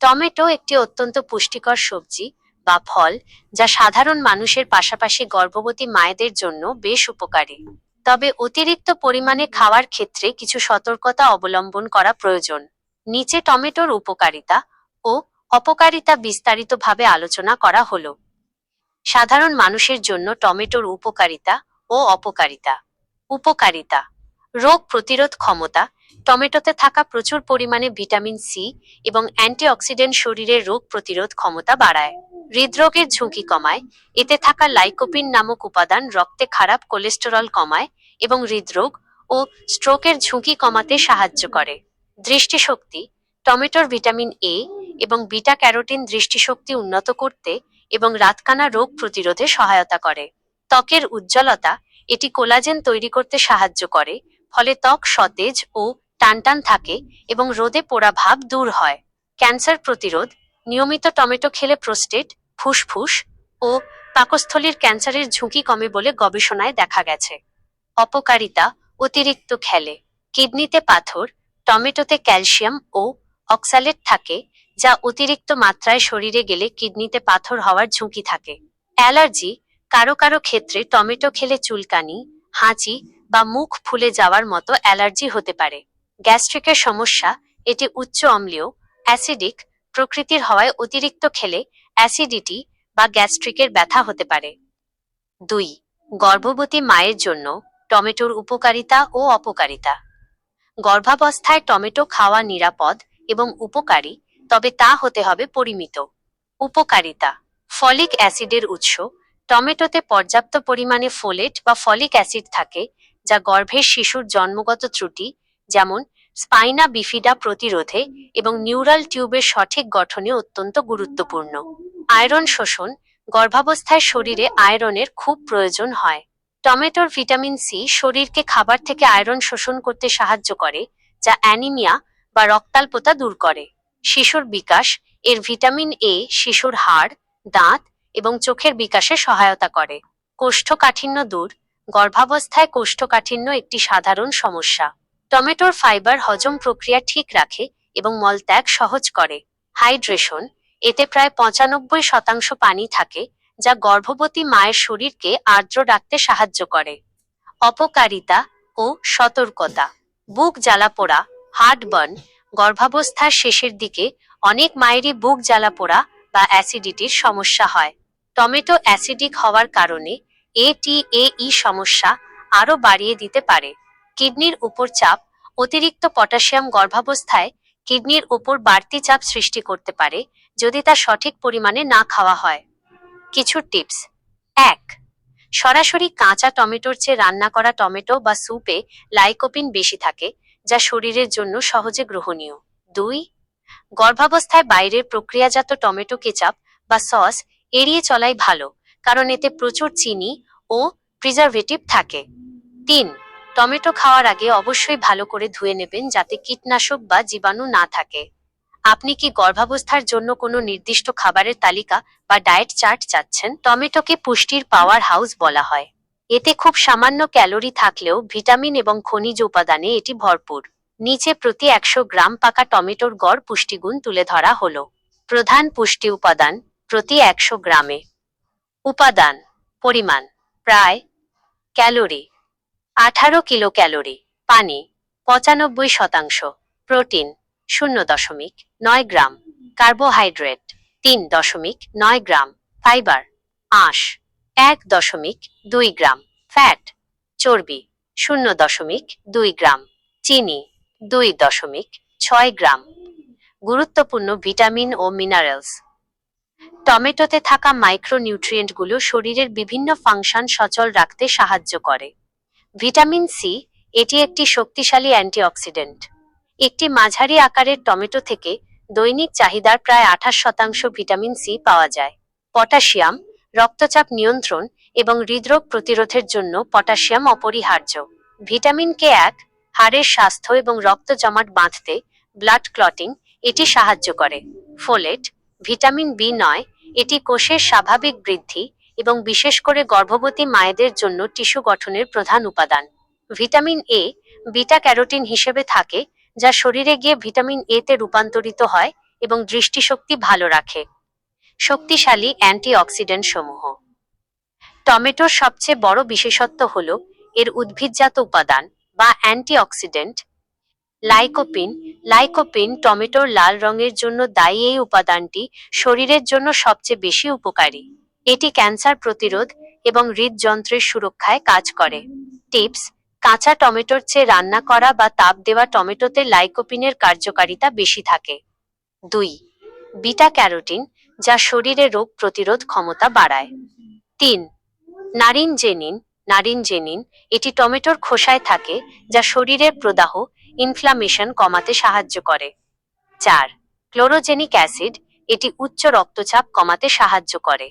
Tomato একটি অত্যন্ত পুষ্টিকর সবজি বা ফল যা সাধারণ মানুষের পাশাপাশি গর্ভবতী মায়েদের জন্য বেশ উপকারী। তবে অতিরিক্ত পরিমাণে খাওয়ার ক্ষেত্রে কিছু সতর্কতা অবলম্বন করা প্রয়োজন। নিচে টমেটোর উপকারিতা ও অপকারিতা বিস্তারিতভাবে আলোচনা করা হলো। সাধারণ মানুষের জন্য টমেটোর উপকারিতা ও অপকারিতা। উপকারিতা। রোগ প্রতিরোধ ক্ষমতা টমেটোতে থাকা প্রচুর পরিমাণে ভিটামিন সি এবং অ্যান্টিঅক্সিডেন্ট শরীরের রোগ প্রতিরোধ ক্ষমতা বাড়ায়। হৃদরোগের ঝুঁকি কমায়, এতে থাকা লাইকোপিন নামক উপাদান রক্তে খারাপ কোলেস্টেরল কমায় এবং হৃদরোগ ও স্ট্রোকের ঝুঁকি কমাতে সাহায্য করে। দৃষ্টিশক্তি, টমেটোর ভিটামিন এ এবং বিটা ক্যারোটিন দৃষ্টিশক্তি উন্নত করতে এবং রাতকানা রোগ প্রতিরোধে সহায়তা করে। ত্বকের উজ্জ্বলতা, এটি কোলাজেন তৈরি করতে সাহায্য করে, ফলে ত্বক সতেজ ও টানটান থাকে এবং রোদে পোড়া ভাব দূর হয়। ক্যান্সার প্রতিরোধ, নিয়মিত টমেটো খেলে প্রোস্টেট, ফুসফুস ও পাকস্থলীর ক্যান্সারের ঝুঁকি কমে বলে গবেষণায় দেখা গেছে। অপকারিতা, অতিরিক্ত খেলে। কিডনিতে পাথর, টমেটোতে ক্যালসিয়াম ও অক্সালেট থাকে, যা অতিরিক্ত মাত্রায় শরীরে গেলে কিডনিতে পাথর হওয়ার ঝুঁকি থাকে। অ্যালার্জি, কারও কারও ক্ষেত্রে টমেটো খেলে চুলকানি, হাঁচি বা মুখ ফুলে যাওয়ার মতো অ্যালার্জি হতে পারে। গ্যাস্ট্রিকের সমস্যা, এটি উচ্চ অম্লীয়, অ্যাসিডিক, প্রকৃতির হওয়ায় অতিরিক্ত খেলে অ্যাসিডিটি বা গ্যাস্ট্রিকের ব্যথা হতে পারে। দুই, গর্ভবতী মায়ের জন্য টমেটোর উপকারিতা ও অপকারিতা। গর্ভাবস্থায় টমেটো খাওয়া নিরাপদ এবং উপকারী, তবে তা হতে হবে পরিমিত। উপকারিতা, ফলিক অ্যাসিডের উৎস, টমেটোতে পর্যাপ্ত পরিমাণে ফোলেট বা ফলিক অ্যাসিড থাকে, যা গর্ভের শিশুর জন্মগত ত্রুটি যেমন স্পাইনা বিফিডা প্রতিরোধে এবং নিউরাল টিউবের সঠিক গঠনে অত্যন্ত গুরুত্বপূর্ণ। আয়রন শোষণ গর্ভাবস্থায় শরীরে আয়রনের খুব প্রয়োজন হয়। টমেটোর ভিটামিন সি শরীরকে খাবার থেকে আয়রন শোষণ করতে সাহায্য করে, যা অ্যানিমিয়া বা রক্তাল্পতা দূর করে। শিশুর বিকাশ এর ভিটামিন এ শিশুর হাড়, দাঁত এবং চোখের বিকাশে সহায়তা করে। কোষ্ঠকাঠিন্য দূর গর্ভাবস্থায় কোষ্ঠকাঠিন্য একটি সাধারণ সমস্যা। টমেটোর ফাইবার হজম প্রক্রিয়া ঠিক রাখে এবং মলত্যাগ সহজ করে। হাইড্রেশন, এতে প্রায় পঁচানব্বই শতাংশ পানি থাকে, যা গর্ভবতী মায়ের শরীরকে আর্দ্র রাখতে সাহায্য করে। অপকারিতা ও সতর্কতা। বুক জ্বালাপোড়া হার্টবার্ন গর্ভাবস্থার শেষের দিকে অনেক মায়েরই বুক জ্বালাপোড়া বা অ্যাসিডিটির সমস্যা হয়। টমেটো অ্যাসিডিক হওয়ার কারণে এটিএই সমস্যা আরও বাড়িয়ে দিতে পারে। কিডনির উপর চাপ, অতিরিক্ত পটাশিয়াম গর্ভাবস্থায় কিডনির উপর বাড়তি চাপ সৃষ্টি করতে পারে যদি তা সঠিক পরিমাণে না খাওয়া হয়। কিছু টিপস। এক, সরাসরি কাঁচা টমেটোর চেয়ে রান্না করা টমেটো বা স্যুপে লাইকোপিন বেশি থাকে, যা শরীরের জন্য সহজে গ্রহণীয়। দুই, গর্ভাবস্থায় বাইরের প্রক্রিয়াজাত টমেটো কেচাপ বা সস এড়িয়ে চলাই ভালো, কারণ এতে প্রচুর চিনি ও প্রিজারভেটিভ থাকে। তিন টমেটো খাওয়ার আগে অবশ্যই ভালো করে ধুয়ে নেবেন যাতে কীটনাশক বা জীবাণু না থাকে। আপনি কি গর্ভাবস্থার জন্য কোনো নির্দিষ্ট খাবারের তালিকা বা ডায়েট চার্ট চাচ্ছেন? টমেটোকে পুষ্টির পাওয়ার হাউস বলা হয়। এতে খুব সামান্য ক্যালোরি থাকলেও ভিটামিন এবং খনিজ উপাদানে এটি ভরপুর। নিচে প্রতি একশো গ্রাম পাকা টমেটোর গড় পুষ্টিগুণ তুলে ধরা হল। প্রধান পুষ্টি উপাদান প্রতি একশো গ্রামে। উপাদান, পরিমাণ, প্রায়, ক্যালোরি। আঠারো কিলো ক্যালোরি পানি, পঁচানব্বই শতাংশ। প্রোটিন, শূন্য দশমিক নয় গ্রাম। কার্বোহাইড্রেট, তিন দশমিক নয় গ্রাম। ফাইবার, আঁশ, এক দশমিক দুই গ্রাম। ফ্যাট, চর্বি, শূন্য দশমিক দুই গ্রাম। চিনি, দুই দশমিক ছয় গ্রাম। গুরুত্বপূর্ণ ভিটামিন ও মিনারেলস। টমেটোতে থাকা মাইক্রোনিউট্রিয়েন্টগুলো শরীরের বিভিন্ন ফাংশন সচল রাখতে সাহায্য করে। ভিটামিন সি, এটি একটি শক্তিশালী অ্যান্টিঅক্সিডেন্ট। একটি মাঝারি আকারের টমেটো থেকে দৈনিক চাহিদার প্রায় আঠাশ শতাংশ ভিটামিন সি পাওয়া যায়। পটাশিয়াম, রক্তচাপ নিয়ন্ত্রণ এবং হৃদরোগ প্রতিরোধের জন্য পটাশিয়াম অপরিহার্য। ভিটামিন কে এক, হাড়ের স্বাস্থ্য এবং রক্ত জমাট বাঁধতে ব্লাড ক্লটিং এটি সাহায্য করে। ফোলেট, ভিটামিন বি নয়, এটি কোষের স্বাভাবিক বৃদ্ধি এবং বিশেষ করে গর্ভবতী মায়েদের জন্য টিস্যু গঠনের প্রধান উপাদান। ভিটামিন এ বিটা ক্যারোটিন হিসেবে থাকে, যা শরীরে গিয়ে ভিটামিন এ তে রূপান্তরিত হয় এবং দৃষ্টিশক্তি ভালো রাখে। শক্তিশালী অ্যান্টিঅক্সিডেন্ট সমূহ টমেটোর সবচেয়ে বড় বিশেষত্ব হল এর উদ্ভিদজাত উপাদান বা অ্যান্টিঅক্সিডেন্ট। লাইকোপিন লাইকোপিন টমেটোর লাল রঙের জন্য দায়ী এই উপাদানটি শরীরের জন্য সবচেয়ে বেশি উপকারী। এটি ক্যান্সার প্রতিরোধ এবং হৃদযন্ত্রের সুরক্ষায় কাজ করে। টিপস, কাঁচা টমেটোর চেয়ে রান্না করা বা তাপ দেওয়া টমেটোতে লাইকোপিনের কার্যকারিতা বেশি থাকে। দুই বিটা ক্যারোটিন যা শরীরে রোগ প্রতিরোধ ক্ষমতা বাড়ায়। তিন নারিন জেনিন নারিন জেনিন এটি টমেটোর খোসায় থাকে, যা শরীরের প্রদাহ ইনফ্লামেশন কমাতে সাহায্য করে। চার, ক্লোরোজেনিক অ্যাসিড এটি উচ্চ রক্তচাপ কমাতে সাহায্য করে।